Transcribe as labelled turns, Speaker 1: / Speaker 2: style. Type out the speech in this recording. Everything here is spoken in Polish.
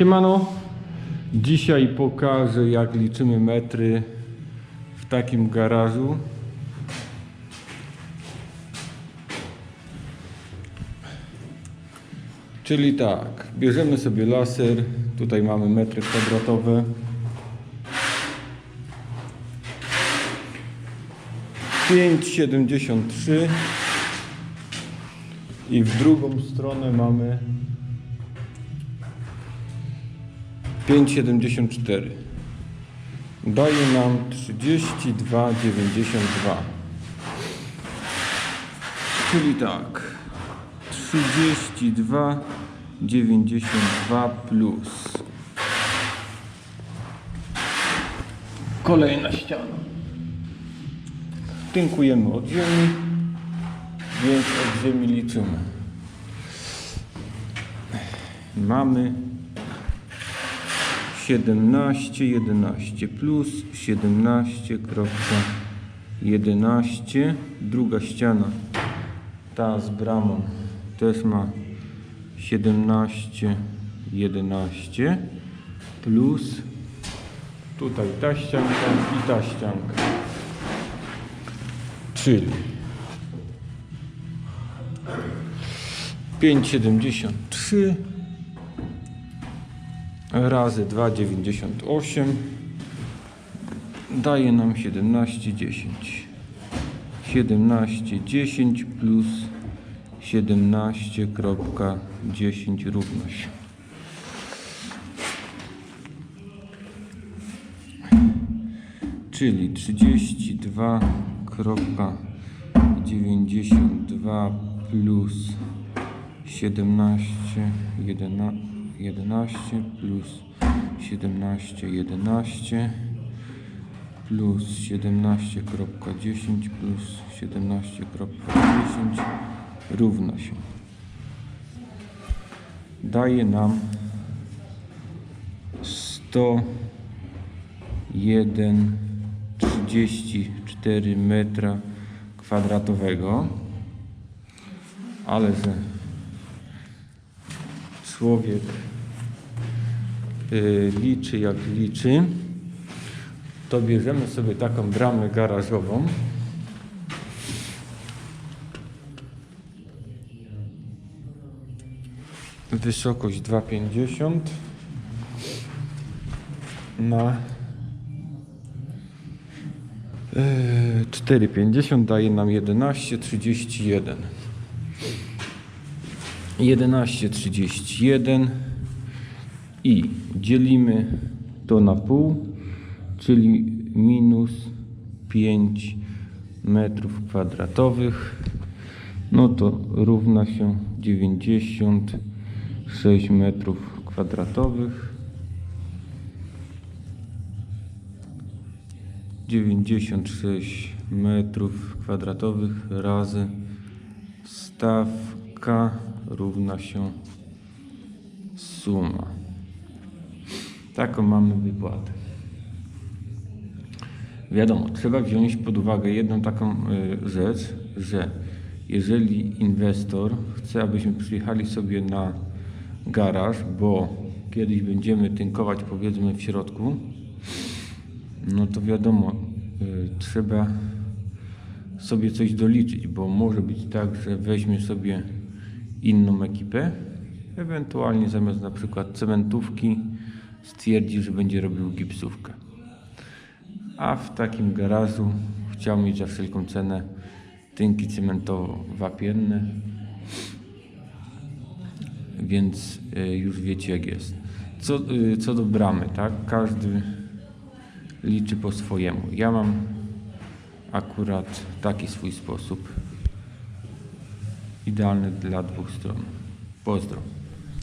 Speaker 1: Siemano, dzisiaj pokażę jak liczymy metry w takim garażu. Czyli tak, bierzemy sobie laser, tutaj mamy metry kwadratowe. Pięć siedemdziesiąt trzy i w drugą stronę mamy 5,74 daje nam 32,92 czyli tak 32,92 plus. Kolejna ściana. Tynkujemy od ziemi więc od ziemi liczymy mamy 17, 11 plus 17.11 druga ściana. Ta z bramą też ma 17, 11 plus tutaj ta ścianka i ta ścianka. Czyli 5,73 razy 2,98 daje nam 17,10 17,10 plus 17,10 równość. Czyli 32,92 plus 17, 11, 11 plus 17, 11 plus 17.10 plus 17.10 równa się. Daje nam 101,34 metra kwadratowego, ale że człowiek y, liczy jak liczy, to bierzemy sobie taką bramę garażową. Wysokość 2,50 na y, 4,50 daje nam 11,31. 11,31 i dzielimy to na pół, czyli minus 5 metrów kwadratowych. No to równa się 96 metrów kwadratowych. 96 metrów kwadratowych razy stawka równa się suma. Taką mamy wypłatę. Wiadomo, trzeba wziąć pod uwagę jedną taką y, rzecz, że jeżeli inwestor chce, abyśmy przyjechali sobie na garaż, bo kiedyś będziemy tynkować powiedzmy w środku, no to wiadomo, y, trzeba sobie coś doliczyć, bo może być tak, że weźmie sobie inną ekipę, ewentualnie zamiast na przykład cementówki stwierdzi, że będzie robił gipsówkę. A w takim garażu chciał mieć za wszelką cenę tynki cementowo-wapienne, więc y, już wiecie jak jest. Co, y, co do bramy, tak? Każdy liczy po swojemu. Ja mam akurat taki swój sposób idealny dla dwóch stron. Pozdro.